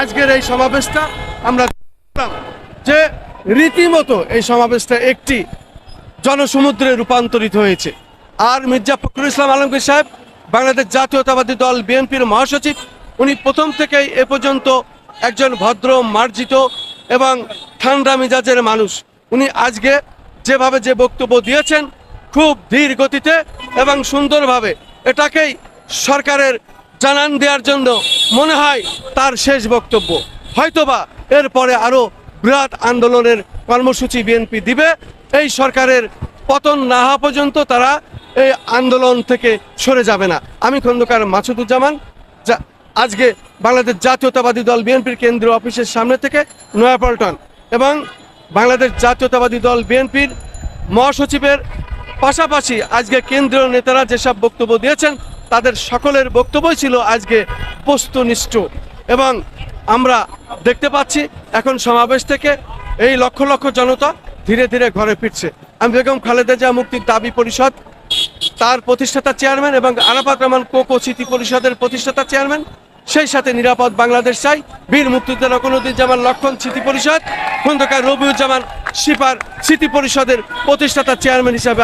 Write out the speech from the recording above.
আজকের এই সমাবেশটা আমরা যে রীতিমতো এই সমাবেশটা একটি জনসমুদ্রে রূপান্তরিত হয়েছে। আর মির্জা ফখরুল ইসলাম আলমগীর সাহেব, বাংলাদেশ জাতীয়তাবাদী দল বিএনপির মহাসচিব, উনি প্রথম থেকেই এ পর্যন্ত একজন ভদ্র, মার্জিত এবং ঠান্ডা মিজাজের মানুষ। উনি আজকে যেভাবে যে বক্তব্য দিয়েছেন, খুব ধীর গতিতে এবং সুন্দরভাবে, এটাকেই সরকারের জানান দেওয়ার জন্য মনে হয় তার শেষ বক্তব্য। হয়তোবা এরপরে আরও বৃহৎ আন্দোলনের কর্মসূচি বিএনপি দিবে। এই সরকারের পতন না হওয়া পর্যন্ত তারা এই আন্দোলন থেকে সরে যাবে না। আমি খন্দকার মাসুদুজ্জামান, যা আজকে বাংলাদেশ জাতীয়তাবাদী দল বিএনপির কেন্দ্রীয় অফিসের সামনে থেকে নয়াপল্টন এবং বাংলাদেশ জাতীয়তাবাদী দল বিএনপির মহাসচিবের পাশাপাশি আজকে কেন্দ্রীয় নেতারা যেসব বক্তব্য দিয়েছেন, তাদের সকলের বক্তব্যই ছিল আজকে বস্তুনিষ্ঠ। এবং আমরা দেখতে পাচ্ছি, এখন সমাবেশ থেকে এই লক্ষ লক্ষ জনতা ধীরে ধীরে ঘরে ফিরছে। আমি বেগম খালেদা জিয়া মুক্তির দাবি পরিষদ, তার প্রতিষ্ঠাতা চেয়ারম্যান এবং আরাফাত রহমান কোকো স্মৃতি পরিষদের প্রতিষ্ঠাতা চেয়ারম্যান, সেই সাথে নিরাপদ বাংলাদেশ চাই। বীর মুক্তিযোদ্ধা রকনুদ্দিন লক্ষণ স্মৃতি পরিষদ, খন্দকার রবিউজ্জামান সিপার স্মৃতি পরিষদের প্রতিষ্ঠাতা চেয়ারম্যান হিসাবে